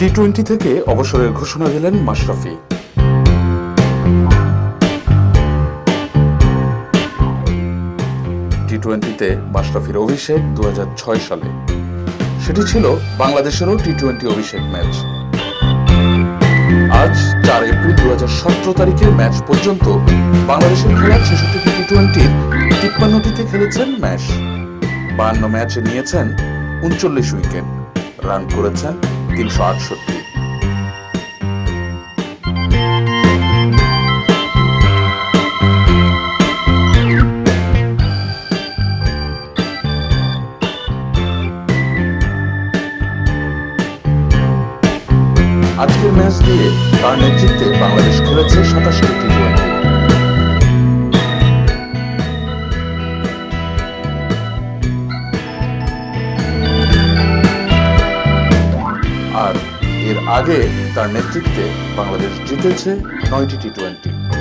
T twenty থেকে অবসরের ঘোষণা দিলেন মাশরাফি। টি টোয়েন্টিতে মাশরাফির অভিষেক দু সালে। সেটি ছিল বাংলাদেশেরও টি টোয়েন্টি অভিষেক ম্যাচ। আজ চার এপ্রিল দু সতেরো তারিখের ম্যাচ পর্যন্ত বাংলাদেশের খেলা ছেষট্টিটি টি টোয়েন্টির তিপ্পান্নটিতে খেলেছেন ম্যাচ। বান্ন ম্যাচে নিয়েছেন উনচল্লিশ উইকেট। রান করেছেন তিনশো আটষট্টি আজকের ম্যাচ দিয়ে তার নেতৃত্বে বাংলাদেশ খেলেছে সাতাশটি টি আগে তার নেতৃত্বে বাংলাদেশ জিতেছে নয়টি টি টোয়েন্টি